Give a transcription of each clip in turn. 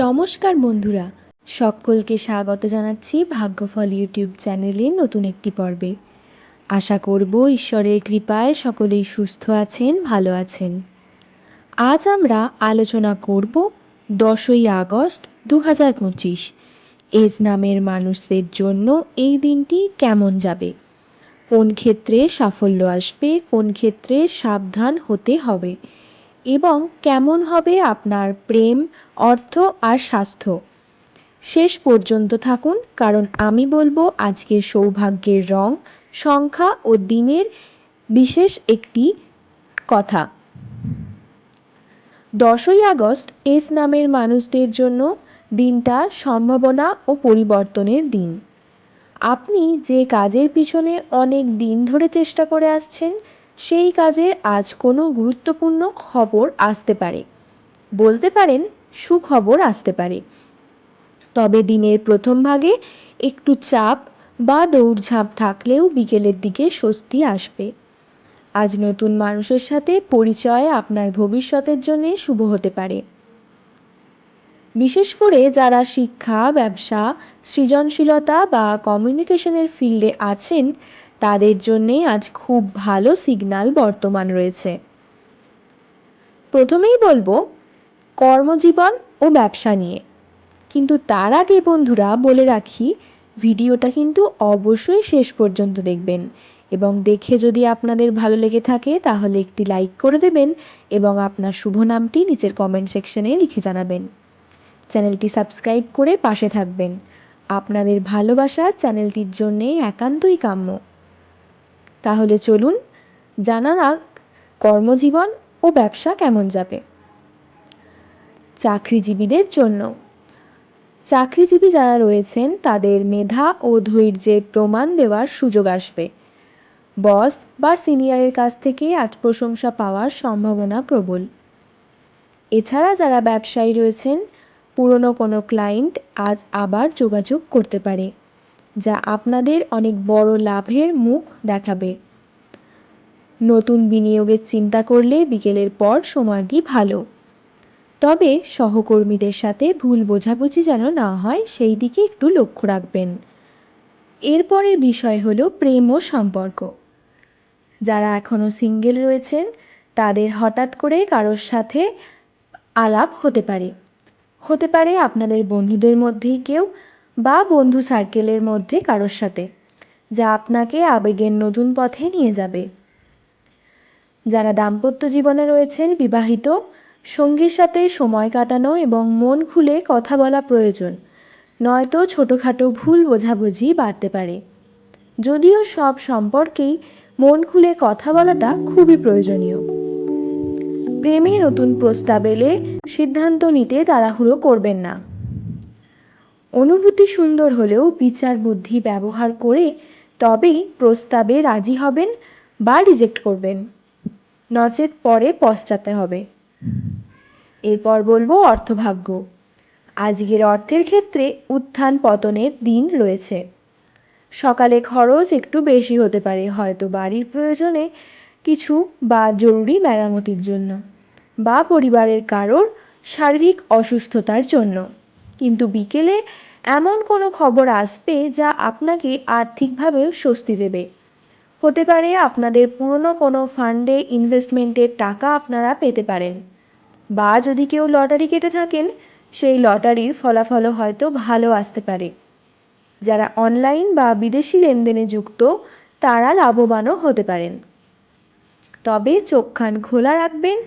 নমস্কার বন্ধুরা। সকলকে স্বাগত জানাচ্ছি ভাগ্যফল ইউটিউব চ্যানেলে নতুন একটি পর্বে। আশা করব ঈশ্বরের কৃপায় সকলেই সুস্থ আছেন, ভালো আছেন। আজ আমরা আলোচনা করব দশই আগস্ট দু হাজার পঁচিশ। এজ নামের মানুষদের জন্য এই দিনটি কেমন যাবে? কোন ক্ষেত্রে সাফল্য আসবে, কোন ক্ষেত্রে সাবধান হতে হবে? এবং কেমন হবে আপনার প্রেম, অর্থ আর স্বাস্থ্য। শেষ পর্যন্ত থাকুন, কারণ আমি বলব আজকের সৌভাগ্যের রং, সংখ্যা ও দিনের বিশেষ একটি কথা। দশই আগস্ট এস নামের মানুষদের জন্য দিনটা সম্ভাবনা ও পরিবর্তনের দিন। আপনি যে কাজের পিছনে অনেক দিন ধরে চেষ্টা করে আসছেন সেই কাজের আজ কোনো গুরুত্বপূর্ণ খবর আসতে পারে। বলতে পারেন, সুখবর আসতে পারে। তবে দিনের প্রথম ভাগে একটু চাপ বা দৌড়ঝাঁপ থাকলেও বিকেলের দিকে স্বস্তি আসবে। আজ নতুন মানুষের সাথে পরিচয় আপনার ভবিষ্যতের জন্য শুভ হতে পারে। বিশেষ করে যারা শিক্ষা, ব্যবসা, সৃজনশীলতা বা কমিউনিকেশনের ফিল্ডে আছেন তাদের জন্যে আজ খুব ভালো সিগন্যাল বর্তমান রয়েছে। প্রথমেই বলব, কর্মজীবন ও ব্যবসা নিয়ে। কিন্তু তার আগে বন্ধুরা বলে রাখি, ভিডিওটা কিন্তু অবশ্যই শেষ পর্যন্ত দেখবেন। এবং দেখে যদি আপনাদের ভালো লেগে থাকে, তাহলে একটি লাইক করে দেবেন এবং আপনার শুভ নামটি নিচের কমেন্ট সেকশনে লিখে জানাবেন। চ্যানেলটি সাবস্ক্রাইব করে পাশে থাকবেন। আপনাদের ভালোবাসা চ্যানেলটির জন্যে একান্তই কাম্য। তাহলে চলুন জানা যাক কর্মজীবন ও ব্যবসা কেমন যাবে? চাকরিজীবীদের জন্য। চাকরিজীবী যারা রয়েছেন, তাদের মেধা ও ধৈর্যের প্রমাণ দেওয়ার সুযোগ আসবে। বস বা সিনিয়রের কাছ থেকে আজ প্রশংসা পাওয়ার সম্ভাবনা প্রবল। এছাড়া যারা ব্যবসায়ী রয়েছেন, পুরনো কোনো ক্লায়েন্ট আজ আবার যোগাযোগ করতে পারে। যা আপনাদের অনেক বড় লাভের মুখ দেখাবে। নতুন বিনিয়োগের চিন্তা করলে বিকেলের পর সময়টি ভালো। তবে সহকর্মীদের সাথে ভুল বোঝাবুঝি যেন না হয়, সেই দিকে একটু লক্ষ্য রাখবেন। এরপরের বিষয় হলো প্রেম ও সম্পর্ক। যারা এখনও সিঙ্গেল রয়েছেন, তাদের হঠাৎ করে কারোর সাথে আলাপ হতে পারে। হতে পারে আপনাদের বন্ধুদের মধ্যেই কেউ বা বন্ধু সার্কেলের মধ্যে কারোর সাথে, যা আপনাকে আবেগের নতুন পথে নিয়ে যাবে। যারা দাম্পত্য জীবনে রয়েছেন, বিবাহিত, সঙ্গীর সাথে সময় কাটানো এবং মন খুলে কথা বলা প্রয়োজন, নয়তো ছোটোখাটো ভুল বোঝাবুঝি বাড়তে পারে। যদিও সব সম্পর্কেই মন খুলে কথা বলাটা খুবই প্রয়োজনীয়। প্রেমে নতুন প্রস্তাব এলে সিদ্ধান্ত নিতে তাড়াহুড়ো করবেন না। অনুভূতি সুন্দর হলেও বিচার বুদ্ধি ব্যবহার করে তবেই প্রস্তাবে রাজি হবেন বা রিজেক্ট করবেন। নচেত পরে পশ্চাতে হবে। এরপর বলব অর্থভাগ্য। আজকের অর্থের ক্ষেত্রে উত্থান পতনের দিন রয়েছে। সকালে খরচ একটু বেশি হতে পারে, হয়তো বাড়ির প্রয়োজনে কিছু বা জরুরি মেরামতির জন্য বা পরিবারের কারোর শারীরিক অসুস্থতার জন্য। কিন্তু বিকেলে এমন কোনো খবর আসবে যা আপনাকে আর্থিকভাবেও স্বস্তি দেবে। হতে পারে আপনাদের পুরনো কোনো ফান্ডে ইনভেস্টমেন্টের টাকা আপনারা পেতে পারেন। বা যদি কেউ লটারি কেটে থাকেন, সেই লটারির ফলাফলও হয়তো ভালো আসতে পারে। যারা অনলাইন বা বিদেশি লেনদেনে যুক্ত, তারা লাভবানও হতে পারেন। তবে চোখ কান খোলা রাখবেন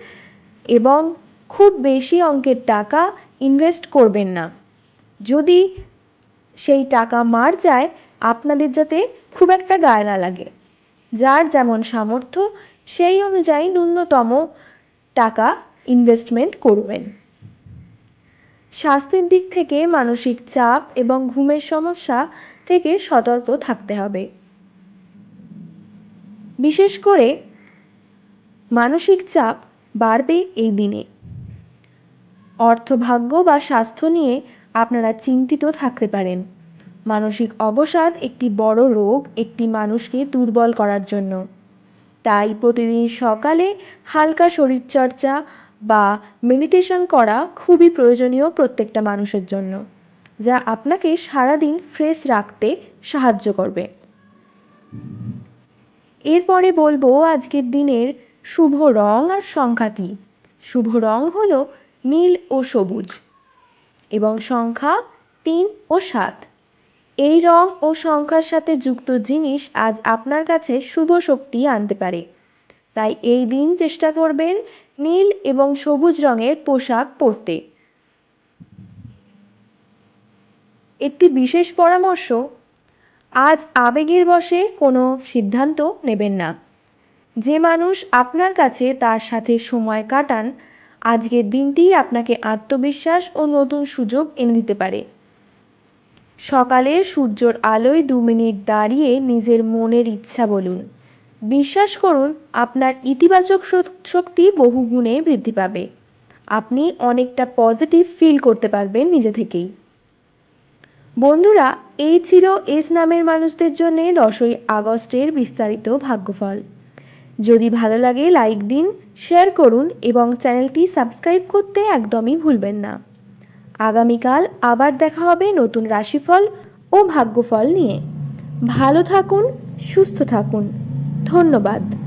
এবং খুব বেশি অঙ্কের টাকা ইনভেস্ট করবেন না। যদি সেই টাকা মার যায়, আপনাদের যাতে খুব একটা গায়ে না লাগে। যার যেমন সামর্থ্য, সেই অনুযায়ী ন্যূনতম টাকা ইনভেস্টমেন্ট করবেন। স্বাস্থ্যের দিক থেকে মানসিক চাপ এবং ঘুমের সমস্যা থেকে সতর্ক থাকতে হবে। বিশেষ করে মানসিক চাপ বাড়বে এই দিনে। অর্থভাগ্য বা স্বাস্থ্য নিয়ে আপনারা চিন্তিত থাকতে পারেন। মানসিক অবসাদ একটি বড় রোগ একটি মানুষকে দুর্বল করার জন্য। তাই প্রতিদিন সকালে হালকা শরীরচর্চা বা মেডিটেশন করা খুবই প্রয়োজনীয় প্রত্যেকটা মানুষের জন্য, যা আপনাকে সারাদিন ফ্রেশ রাখতে সাহায্য করবে। এরপরে বলব আজকের দিনের শুভ রং আর সংখ্যা কী। শুভ রং হলো নীল ও সবুজ। এবং সংখ্যা তিন ও সাত। এই রং ও সংখ্যার সাথে যুক্ত জিনিস আজ আপনার কাছে শুভ শক্তি আনতে পারে। তাই এই দিন চেষ্টা করবেন নীল এবং সবুজ রঙের পোশাক পরতে। একটি বিশেষ পরামর্শ, আজ আবেগের বশে কোনো সিদ্ধান্ত নেবেন না। যে মানুষ আপনার কাছে তার সাথে সময় কাটান আজকের দিনটি আপনাকে আত্মবিশ্বাস ও নতুন সুযোগ এনে দিতে পারে। সকালে সূর্যর আলোয় দু মিনিট দাঁড়িয়ে নিজের মনের ইচ্ছা বলুন। বিশ্বাস করুন, আপনার ইতিবাচক শক্তি বহু গুণে বৃদ্ধি পাবে। আপনি অনেকটা পজিটিভ ফিল করতে পারবেন নিজে থেকেই। বন্ধুরা, এই ছিল এস নামের মানুষদের জন্য দশই আগস্টের বিস্তারিত ভাগ্যফল। যদি ভালো লাগে লাইক দিন শেয়ার করুন এবং চ্যানেলটি সাবস্ক্রাইব করতে একদমই ভুলবেন না। আগামীকাল আবার দেখা হবে নতুন রাশিফল ও ভাগ্যফল নিয়ে। ভালো থাকুন, সুস্থ থাকুন। ধন্যবাদ।